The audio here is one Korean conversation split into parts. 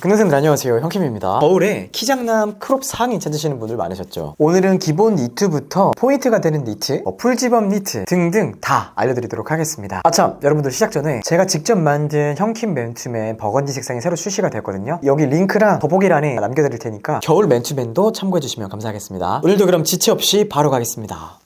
근동생들 안녕하세요. 형킴입니다. 겨울에 키장남 크롭 상의 찾으시는 분들 많으셨죠? 오늘은 기본 니트부터 포인트가 되는 니트 뭐 풀집업 니트 등등 다 알려드리도록 하겠습니다. 아참 여러분들 시작 전에 제가 직접 만든 형킴 맨투맨 버건디 색상이 새로 출시가 됐거든요. 여기 링크랑 더보기란에 남겨드릴 테니까 겨울 맨투맨도 참고해주시면 감사하겠습니다. 오늘도 그럼 지체 없이 바로 가겠습니다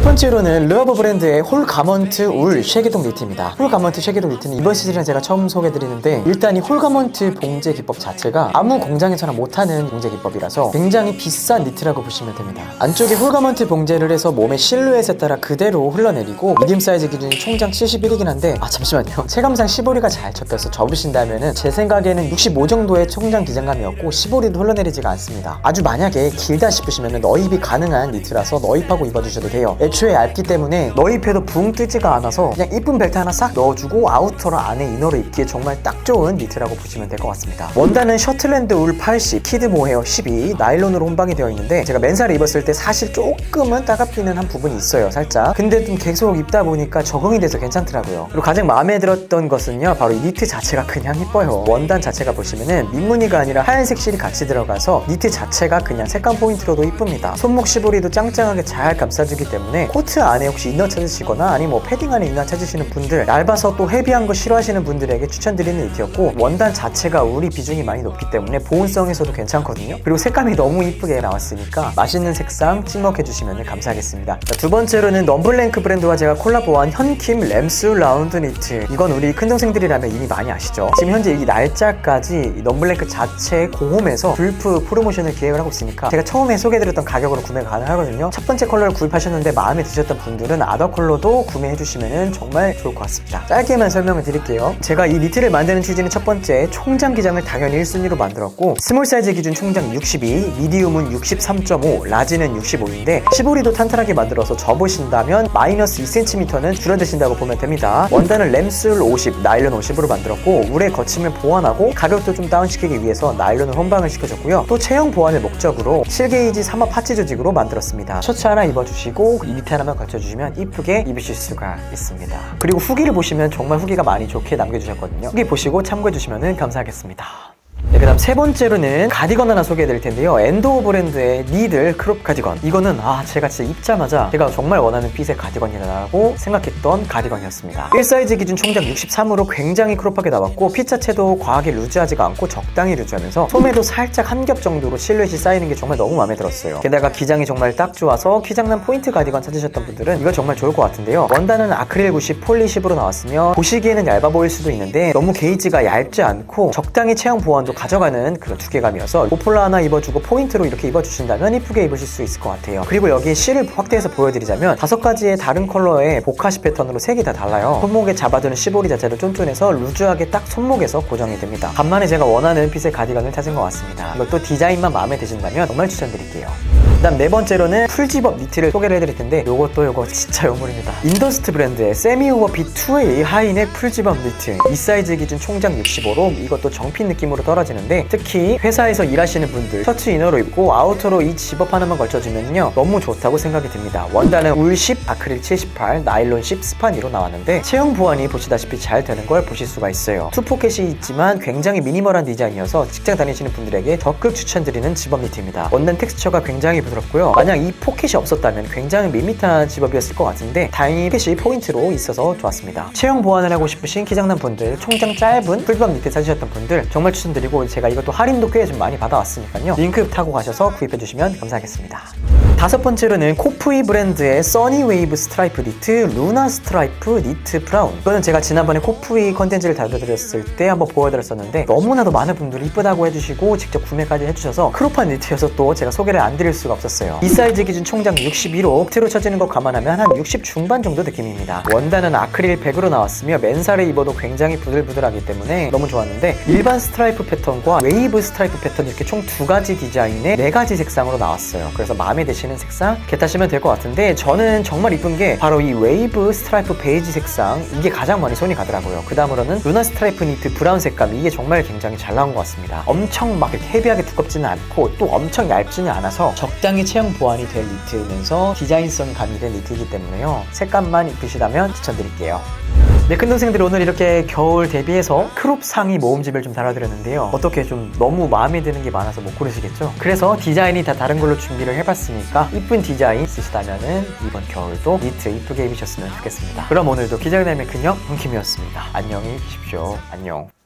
첫 번째로는 르어버 브랜드의 홀 가먼트 울 쉐기동 니트입니다. 홀 가먼트 쉐기동 니트는 이번 시즌에 제가 처음 소개드리는데 일단 이 홀 가먼트 봉제 기법 자체가 아무 공장에서나 못하는 봉제 기법이라서 굉장히 비싼 니트라고 보시면 됩니다. 안쪽에 홀 가먼트 봉제를 해서 몸의 실루엣에 따라 그대로 흘러내리고 미디움 사이즈 기준이 총장 71이긴 한데 아 잠시만요. 체감상 15리가 잘 접혀서 접으신다면은 제 생각에는 65 정도의 총장 기장감이었고 15리도 흘러내리지가 않습니다. 아주 만약에 길다 싶으시면 너입이 가능한 니트라서 너입하고 입어주셔도 돼요. 애초에 얇기 때문에 너입해도 붕 뜨지가 않아서 그냥 이쁜 벨트 하나 싹 넣어주고 아우터로 안에 이너로 입기에 정말 딱 좋은 니트라고 보시면 될 것 같습니다. 원단은 셔틀랜드 울 80, 키드 모헤어 12, 나일론으로 혼방이 되어 있는데 제가 맨살을 입었을 때 사실 조금은 따갑기는 한 부분이 있어요, 살짝. 근데 좀 계속 입다 보니까 적응이 돼서 괜찮더라고요. 그리고 가장 마음에 들었던 것은요, 바로 이 니트 자체가 그냥 이뻐요. 원단 자체가 보시면은 민무늬가 아니라 하얀색 실이 같이 들어가서 니트 자체가 그냥 색감 포인트로도 이쁩니다. 손목 시보리도 짱짱하게 잘 감싸주기 때문에 코트 안에 혹시 이너 찾으시거나 아니면 뭐 패딩 안에 이너 찾으시는 분들 얇아서 또 헤비한 거 싫어하시는 분들에게 추천드리는 니트였고 원단 자체가 우리 비중이 많이 높기 때문에 보온성에서도 괜찮거든요. 그리고 색감이 너무 이쁘게 나왔으니까 맛있는 색상 찍먹해 주시면 감사하겠습니다. 자, 두 번째로는 넘블랭크 브랜드와 제가 콜라보한 현킴 램스 라운드 니트. 이건 우리 큰 동생들이라면 이미 많이 아시죠? 지금 현재 이 날짜까지 이 넘블랭크 자체 공홈에서 불프 프로모션을 기획을 하고 있으니까 제가 처음에 소개해드렸던 가격으로 구매가 가능하거든요. 첫 번째 컬러를 구입하셨는데 마음에 드셨던 분들은 아더 컬러도 구매해 주시면 정말 좋을 것 같습니다. 짧게만 설명을 드릴게요. 제가 이 니트를 만드는 취지는 첫 번째 총장 기장을 당연히 1순위로 만들었고 스몰 사이즈 기준 총장 62, 미디움은 63.5, 라지는 65인데 15리도 탄탄하게 만들어서 접으신다면 마이너스 2cm는 줄어드신다고 보면 됩니다. 원단은 램술 50, 나일론 50으로 만들었고 울의 거침을 보완하고 가격도 좀 다운시키기 위해서 나일론을 혼방을 시켜줬고요. 또 체형 보완을 목적으로 7게이지 3화 파츠 조직으로 만들었습니다. 셔츠 하나 입어주시고 이 밑에 하나만 걸쳐주시면 이쁘게 입으실 수가 있습니다. 그리고 후기를 보시면 정말 후기가 많이 좋게 남겨주셨거든요. 후기 보시고 참고해주시면 감사하겠습니다. 네, 그 다음 세 번째로는 가디건 하나 소개해드릴 텐데요. 엔도 브랜드의 니들 크롭 가디건. 이거는 아 제가 진짜 입자마자 제가 정말 원하는 핏의 가디건이라고 생각했던 가디건이었습니다. 1 사이즈 기준 총장 63으로 굉장히 크롭하게 나왔고 핏 자체도 과하게 루즈하지가 않고 적당히 루즈하면서 소매도 살짝 한 겹 정도로 실루엣이 쌓이는 게 정말 너무 마음에 들었어요. 게다가 기장이 정말 딱 좋아서 키장난 포인트 가디건 찾으셨던 분들은 이거 정말 좋을 것 같은데요. 원단은 아크릴 90 폴리 10으로 나왔으며 보시기에는 얇아 보일 수도 있는데 너무 게이지가 얇지 않고 적당히 체형 보완도 가져가는 그런 두께감이어서 오폴라 하나 입어주고 포인트로 이렇게 입어주신다면 이쁘게 입으실 수 있을 것 같아요. 그리고 여기 실을 확대해서 보여드리자면 다섯 가지의 다른 컬러의 보카시 패턴으로 색이 다 달라요. 손목에 잡아두는 시보리 자체도 쫀쫀해서 루즈하게 딱 손목에서 고정이 됩니다. 간만에 제가 원하는 핏의 가디건을 찾은 것 같습니다. 이것도 디자인만 마음에 드신다면 정말 추천드릴게요. 그다음 네 번째로는 풀집업 니트를 소개를 해드릴 텐데 요것도 요거 진짜 요물입니다. 인더스트 브랜드의 세미오버 B2A 하이넥 풀집업 니트 이 사이즈 기준 총장 65로 이것도 정핀 느낌으로 떨어지 는데 특히 회사에서 일하시는 분들 셔츠 이너로 입고 아우터로 이 집업 하나만 걸쳐주면요 너무 좋다고 생각이 듭니다. 원단은 울 10, 아크릴 78, 나일론 10, 스판 2로 나왔는데 체형 보완이 보시다시피 잘 되는 걸 보실 수가 있어요. 투 포켓이 있지만 굉장히 미니멀한 디자인이어서 직장 다니시는 분들에게 적극 추천드리는 집업 니트입니다. 원단 텍스처가 굉장히 부드럽고요. 만약 이 포켓이 없었다면 굉장히 밋밋한 집업이었을 것 같은데 다행히 포켓이 포인트로 있어서 좋았습니다. 체형 보완을 하고 싶으신 키장남 분들, 총장 짧은 풀집업 니트 찾으셨던 분들 정말 추천드리고 제가 이것도 할인도 꽤 좀 많이 받아왔으니까요. 링크 타고 가셔서 구입해주시면 감사하겠습니다. 다섯 번째로는 코프이 브랜드의 써니 웨이브 스트라이프 니트 루나 스트라이프 니트 브라운. 이거는 제가 지난번에 코프이 컨텐츠를 다뤄드렸을 때 한번 보여드렸었는데 너무나도 많은 분들이 이쁘다고 해주시고 직접 구매까지 해주셔서 크롭한 니트여서 또 제가 소개를 안 드릴 수가 없었어요. 이 사이즈 기준 총장 61호 옥트로 쳐지는 거 감안하면 한 60 중반 정도 느낌입니다. 원단은 아크릴 100으로 나왔으며 맨살에 입어도 굉장히 부들부들하기 때문에 너무 좋았는데 일반 스트라이프 패턴과 웨이브 스트라이프 패턴 이렇게 총 두 가지 디자인의 네 가지 색상으로 나왔어요. 그래서 마음에 드시는 색상 겟하시면 될 것 같은데 저는 정말 이쁜 게 바로 이 웨이브 스트라이프 베이지 색상. 이게 가장 많이 손이 가더라고요. 그 다음으로는 루나 스트라이프 니트 브라운 색감 이게 정말 굉장히 잘 나온 것 같습니다. 엄청 막 이렇게 헤비하게 두껍지는 않고 또 엄청 얇지는 않아서 적당히 체형 보완이 될 니트면서 디자인성 가미된 니트이기 때문에요. 색감만 입으시다면 추천드릴게요 네, 큰 동생들 오늘 이렇게 겨울 대비해서 크롭 상의 모음집을 좀 달아드렸는데요. 어떻게 좀 너무 마음에 드는 게 많아서 못 고르시겠죠? 그래서 디자인이 다 다른 걸로 준비를 해봤으니까 이쁜 디자인 있으시다면은 이번 겨울도 니트 이쁘게 입으셨으면 좋겠습니다. 그럼 오늘도 기장남의 그녀 홍킴이었습니다. 안녕히 계십시오. 안녕.